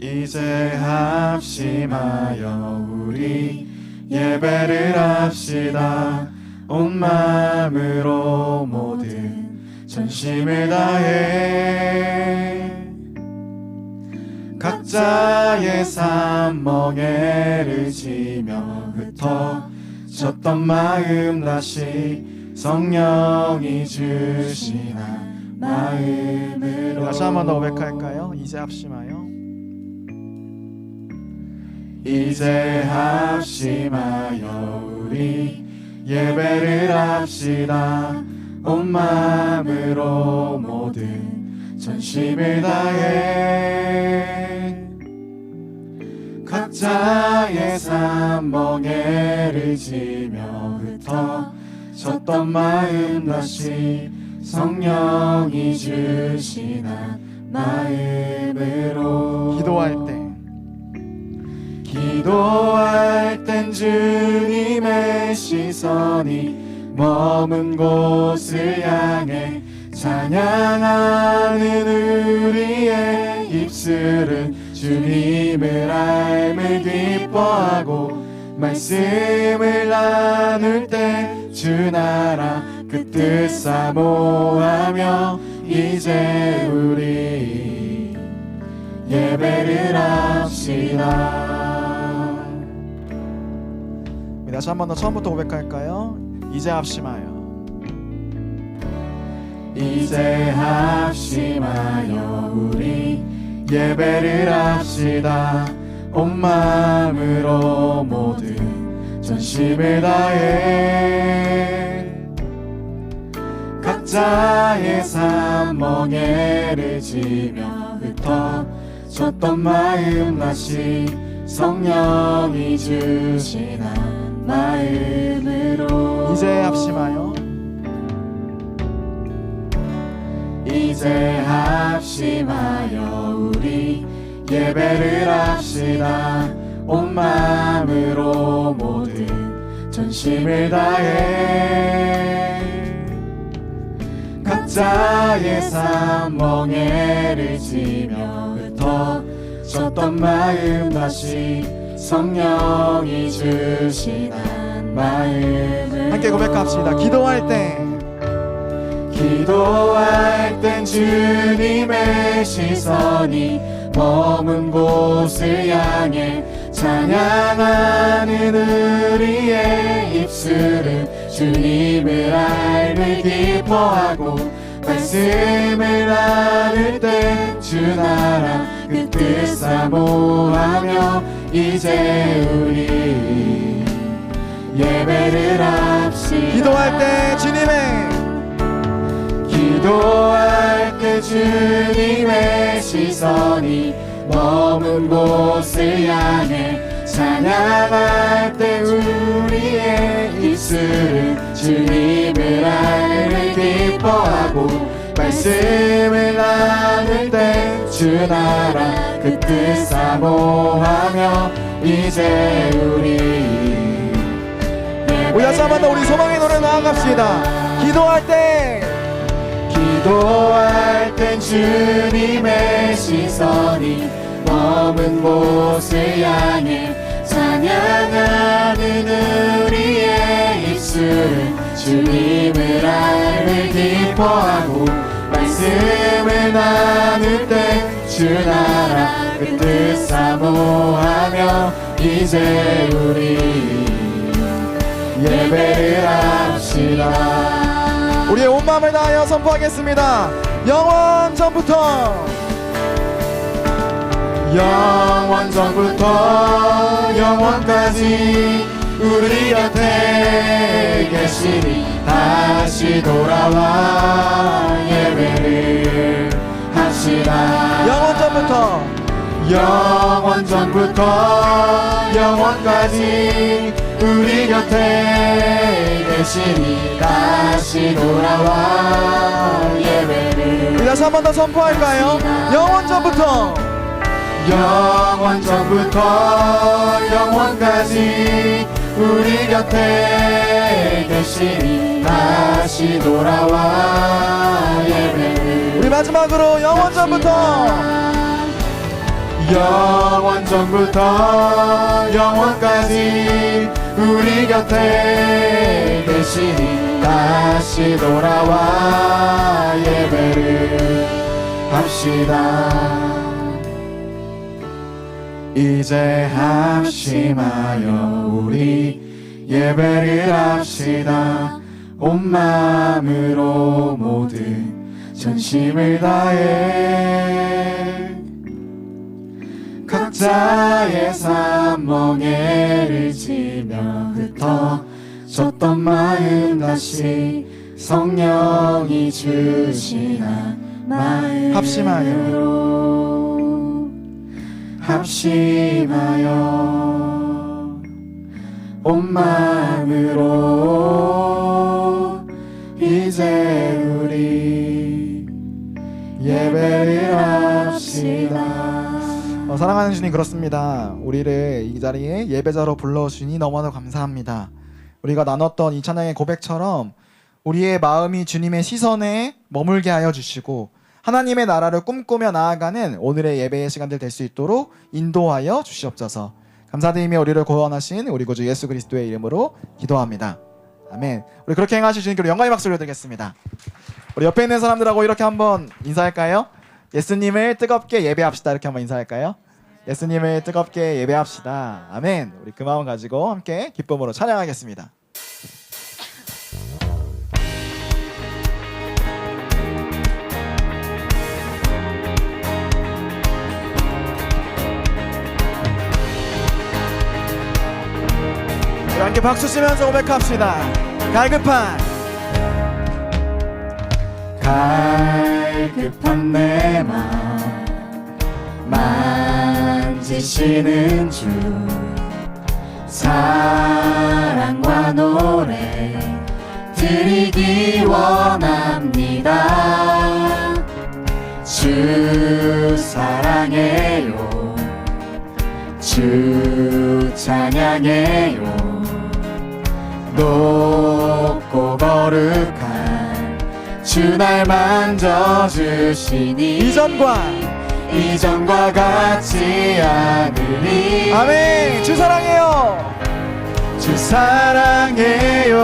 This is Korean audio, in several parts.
이제 합심하여 우리 예배를 합시다. 온 마음으로 모든 전심을 다해. 각자의 삶 멍에를 지며 흩어졌던 마음 다시 성령이 주시나 마음으로. 다시 한번 더 고백할까요? 이제 합심하여 이제 합심하여 우리 예배를 합시다. 온 마음으로 모든 전심을 다해. 각자의 삶 멍에를 지며 흩어 졌던 마음 다시 성령이 주시나 마음으로 기도할 때 기도할 땐 주님의 시선이 머문 곳을 향해 찬양하는 우리의 입술은 주님을 알을 기뻐하고 말씀을 나눌 때 주 나라 그 뜻 사모하며 이제 우리 예배를 합시다 다시 한 번 더 처음부터 고백할까요? 이제 합심하여. 이제 합심하여 우리 예배를 합시다. 온 마음으로 모든 전심을 다해. 각자의 삶 멍에를 지며 흩어졌던 마음 다시 성령이 주시나 마음으로 이제 합심하여. 이제 합심하여 우리 예배를 합시다. 온 마음으로 모든 전심을 다해. 각자의 삶 멍에를 지며 흩어졌던 마음 다시 성령이 주시나 마음을 함께 고백합시다. 기도할 때. 기도할 땐 주님의 시선이 머문 곳을 향해 찬양하는 우리의 입술은 주님을 알을 기뻐하고 말씀을 나눌 때 주 나라 그 뜻 사모하며 이제 우리 예배를 합시다. 기도할 때 주님의 기도할 때 주님의 시선이 머문 곳을 향해 찬양할 때 우리의 입술은 주님을 알을 기뻐하고 말씀을 나눌 때 주 나라 그 뜻 사모하며 이제 우리 우리 다시 한번더 우리 소망의 노래 나아갑시다. 기도할 때. 기도할 땐 주님의 시선이 머문 곳을 향해 찬양하는 우리의 입술은 주님을 알을 기뻐하고 말씀을 나눌 때 주 나라 그 뜻 사모하며 이제 우리 예배를 합시다. 우리의 온 마음을 다하여 선포하겠습니다. 영원 전부터. 영원 전부터 영원까지 우리 곁에 계시니 다시 돌아와 예배를 합시다 영원 전부터. 영원 전부터 영원까지 우리 곁에 계시니 다시 돌아와 예배를 다시 한 번 더 선포할까요? 영원 전부터. 영원 전부터 영원까지 우리 곁에 계시니 다시 돌아와. 예배를 우리 마지막으로 영원 전부터. 영원 전부터 영원까지 우리 곁에 계시니 다시 돌아와. 예배를 합시다. 이제 합심하여 우리 예배를 합시다 온 마음으로 모든 전심을 다해. 각자의 삶 멍에를 지며 흩어졌던 마음 다시 성령이 주시나 마음으로 합심하여. 온 마음으로 사랑하는 주님 그렇습니다. 우리를 이 자리에 예배자로 불러주니 너무나 감사합니다. 우리가 나눴던 이 찬양의 고백처럼 우리의 마음이 주님의 시선에 머물게 하여 주시고 하나님의 나라를 꿈꾸며 나아가는 오늘의 예배의 시간들 될 수 있도록 인도하여 주시옵소서. 감사드리며 우리를 구원하신 우리 구주 예수 그리스도의 이름으로 기도합니다. 아멘. 우리 그렇게 행하실 주님께로 영광의 박수를 드리겠습니다. 우리 옆에 있는 사람들하고 이렇게 한번 인사할까요? 예수님을 뜨겁게 예배합시다. 이렇게 한번 인사할까요? 예수님을 뜨겁게 예배합시다. 아멘. 우리 그 마음 가지고 함께 기쁨으로 찬양하겠습니다. 함께 박수 치면서 고백합시다. 갈급한 갈급한 내 마음 만지시는 주. 사랑과 노래 드리기 원합니다. 주 사랑해요. 주 찬양해요. 높고 거룩한 주 날 만져주시니. 이전과 이전과 같지 않으리 아멘. 주 사랑해요. 주 사랑해요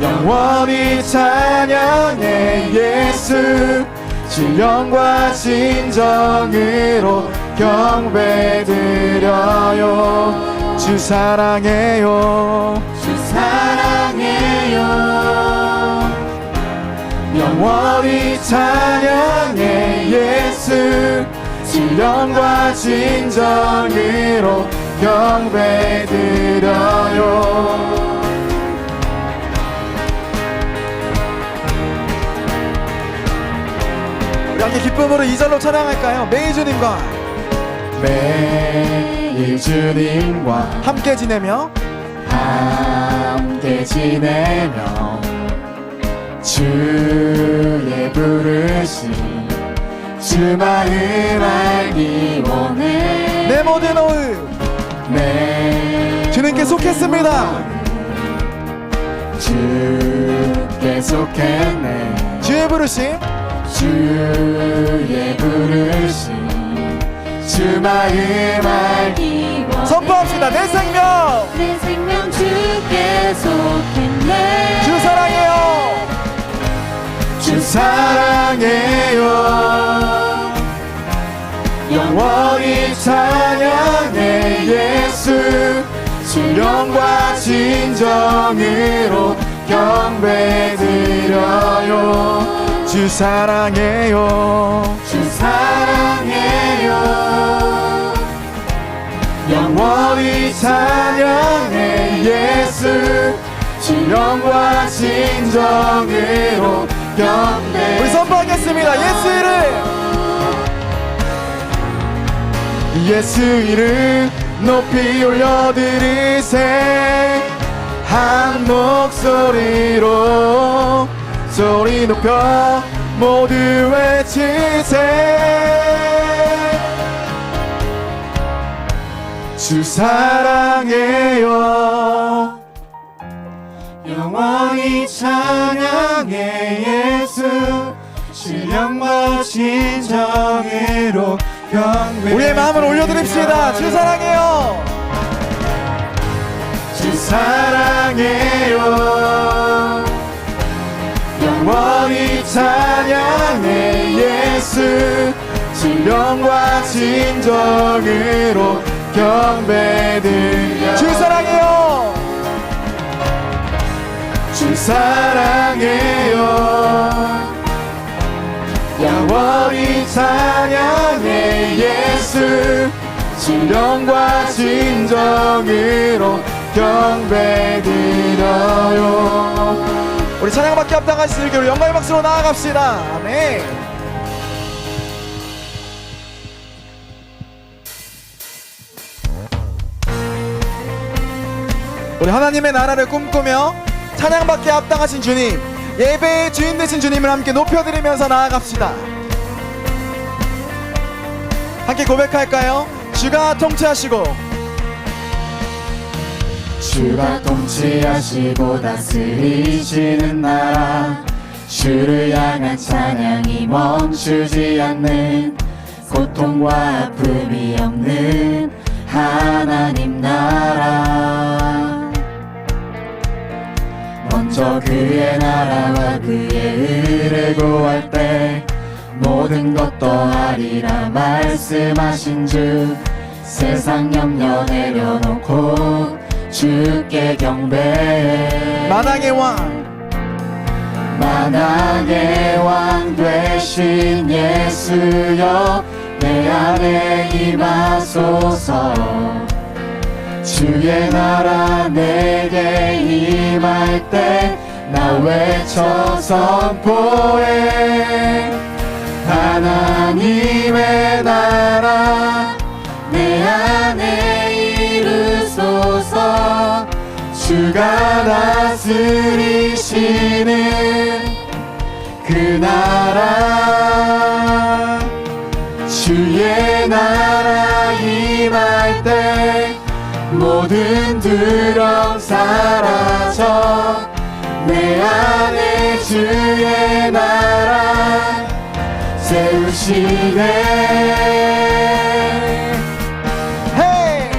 영원히 찬양해 예수 주 영과 진정으로 경배 드려요 주 사랑해요. 주 사랑해요 영원히 찬양해 예수 주 영과 진정으로 경배 드려요 우리 함께 기쁨으로 이 절로 찬양할까요? 매일 주님과 매일 주님과 함께 지내며 함께 지내며 주의 부르심 주 마음 알기 원해. 내 모든 오후 내 주님께 속했습니다. 주께 속했네. 주의 부르심. 주의 부르심 주 마음 알기 원해. 선포합시다. 내 생명. 내 생명 주께 속했네. 주 사랑해요. 주 사랑해요. 영원히 찬양해 예수. 주 영과 진정으로 경배 드려요. 주 사랑해요. 주 사랑해요. 영원히 찬양해 예수. 주 영과 진정으로 경배 우리 선포하겠습니다. 예수 이름 예수 이름 높이 올려드리세. 한 목소리로 소리 높여 모두 외치세. 주 사랑해요 영원히 찬양해 예수 신령과 진정으로 경배 우리의 마음을 올려드립시다. 주 사랑해요. 주 사랑해요 영원히 찬양해 예수 신령과 진정으로 경배드려 주 사랑해요. 주 사랑해요 영원히 찬양해 예수 신령과 진정으로 경배드려요 우리 찬양밖에 합당하시길 우리 영광의 박수로 나아갑시다. 아멘. 우리 하나님의 나라를 꿈꾸며 찬양받게 합당하신 주님, 예배의 주인 되신 주님을 함께 높여드리면서 나아갑시다. 함께 고백할까요? 주가 통치하시고 주가 통치하시고 다스리시는 나라 주를 향한 찬양이 멈추지 않는 고통과 아픔이 없는 하나님 나라 먼저 그의 나라와 그의 의를 구할 때 모든 것 더하리라 말씀하신 주 세상 염려 내려놓고 주께 경배해 만왕의 왕. 만왕의 왕 되신 예수여 내 안에 임하소서 주의 나라 내게 임할 때 나 외쳐 선포해. 하나님의 나라 내 안에 이르소서. 주가 다스리시는 그 나라. 주의 나라 모든 두려움 사라져 내 안에 주의 나라 세우시네. 헤이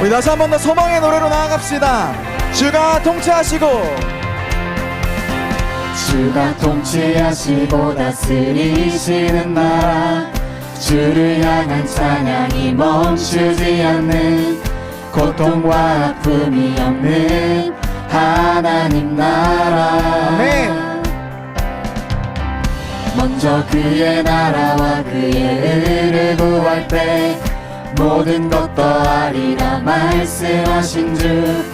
우리 다시 한 번 더 소망의 노래로 나아갑시다. 주가 통치하시고 주가 통치하시고 다스리시는 나라 주를 향한 찬양이 멈추지 않는 고통과 아픔이 없는 하나님 나라 아멘. 먼저 그의 나라와 그의 의를 구할 때 모든 것 더하리라 말씀하신 주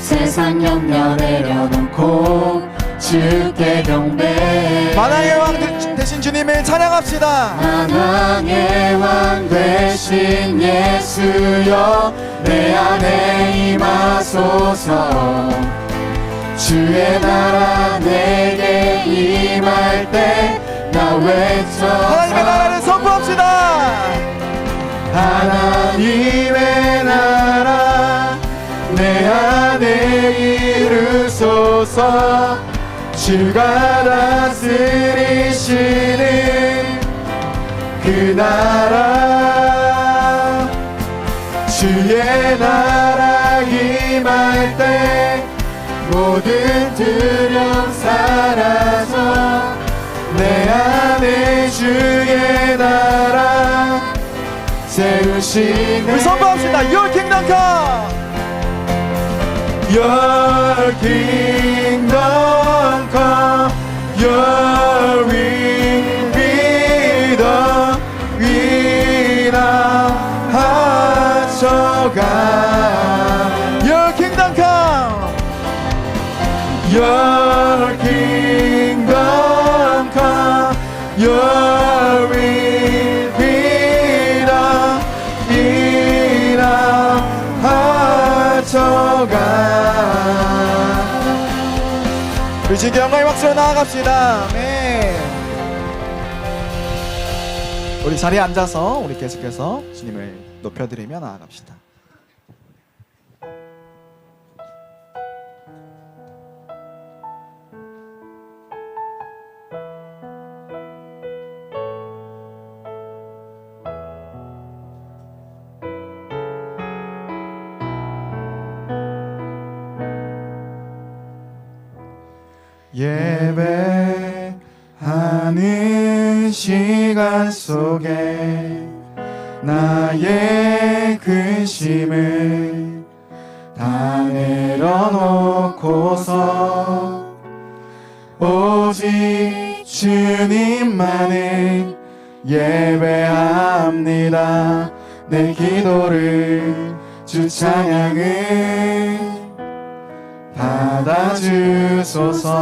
세상 염려 내려놓고 주께 경배. 만왕의 왕 되- 되신 주님을 찬양합시다. 만왕의 왕 되신 예수여 내 안에 임하소서. 주의 나라 내게 임할 때 나 외쳐 하나님의 나라를 선포합시다. 하나님의 나라 내 안에 이르소서 주가 다스리시는 그 나라. 주의 나라 임할 때 모든 두려움 사라져 내 안에 주의 나라 세우시네. 우리 선포합시다. Your kingdom come! Your kingdom come, Your will be done. 위나 하셔가 Your kingdom come Your kingdom come, Your 박수로 나아갑시다 아멘 우리 자리에 앉아서 우리 계속해서 주님을 높여드리며 나아갑시다. 시간 속에 나의 근심을 다 내려놓고서 오직 주님만을 예배합니다. 내 기도를 주 찬양을 받아주소서.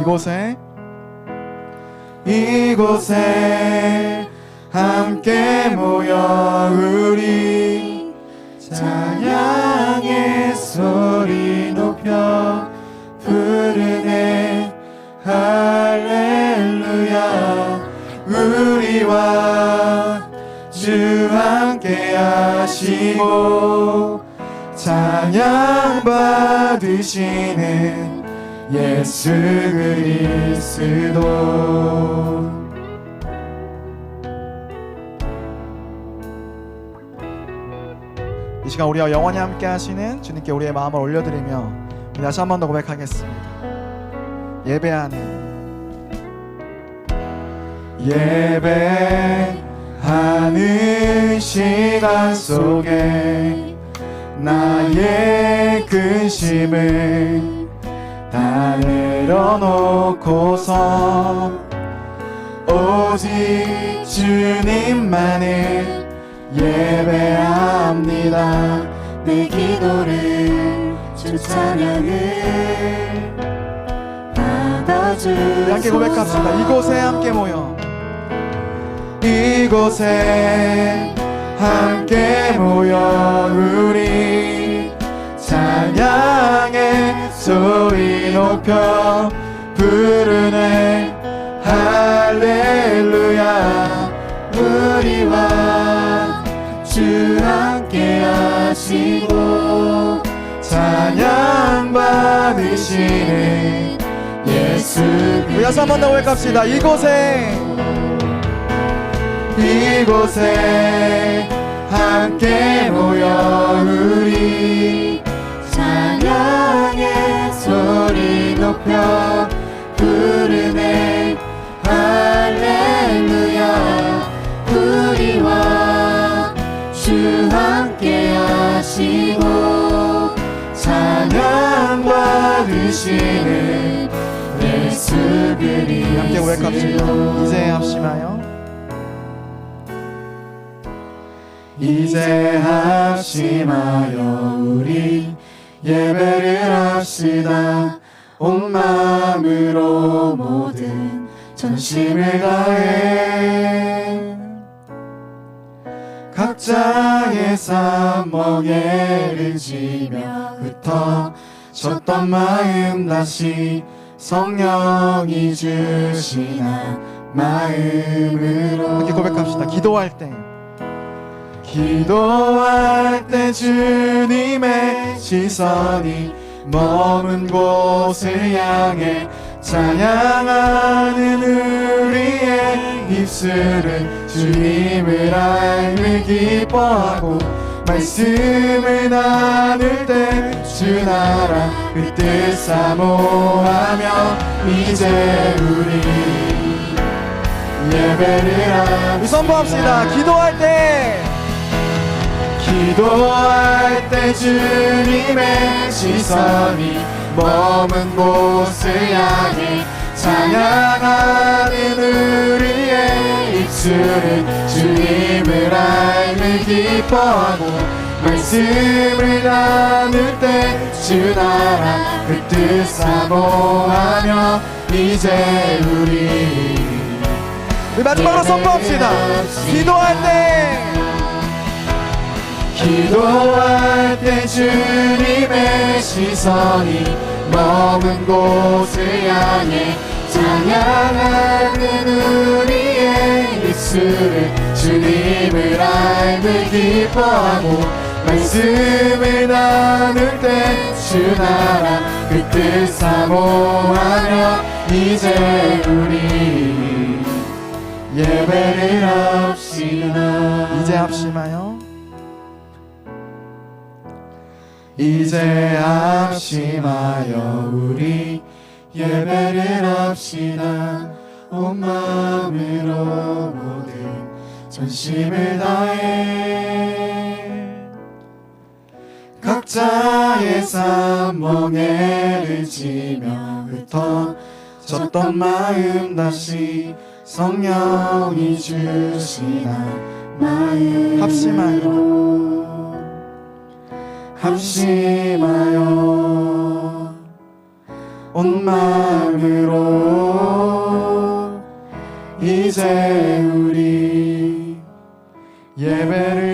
이곳에 이곳에 함께 모여 우리 찬양의 소리 높여 부르네. 할렐루야. 우리와 주 함께 하시고 찬양 받으시는 예수 그리스도. 이 시간 우리와 영원히 함께 하시는 주님께 우리의 마음을 올려드리며 다시 한 번 더 고백하겠습니다. 예배하는 예배하는 시간 속에 나의 근심을 다 내려놓고서 오직 주님만을 예배합니다. 내 기도를 주 찬양을 받아주소서. 함께 고백합시다. 이곳에 함께 모여. 이곳에 함께 모여 우리 찬양의 소리 높여 부르네. 할렐루야. 우리와 주 함께 하시고 찬양 받으시는 예수 우리 다시 한번 더 고백합시다. 이곳에. 이곳에 함께 고백합시다 이제 합심하여 이제 합심하여 우리 예배를 합시다. 온 마음으로 모든 전심을 다해. 각자의 삶 멍에를 지며 흩어졌던 마음 다시 성령이 주시나 마음으로 이렇게 고백합시다. 기도할 때. 기도할 때 주님의 시선이 머문 곳을 향해 찬양하는 우리의 입술은 주님을 알며 기뻐하고 말씀을 나눌 때 주 나라 그 뜻 사모하며 이제 우리 예배를 하며 선포합시다. 기도할 때. 기도할 때 주님의 시선이 머문 곳을 향해 찬양하는 우리의 입술은 주님을 알며 기뻐하고 말씀을 나눌 때 주 나라 그 뜻 사모하며 이제 우리 우리 마지막으로 선포합시다. 기도할 때. 기도할 때 주님의 시선이 머문 곳을 향해 찬양하는 우리 의 입술을 주님을 알고 기뻐하고 말씀을 나눌 때 주 나라 그 뜻 사모하며 이제 우리 예배를 합시다. 이제 합심하여? 이제 합심하여 우리 예배를 합시다 온 마음으로 모든 전심을 다해. 각자의 삶 멍에를 지며 흩어졌던 마음 다시 성령이 주시나 마음으로. 합심하여. 합심하여. 온 마음으로 이제 우리 예배를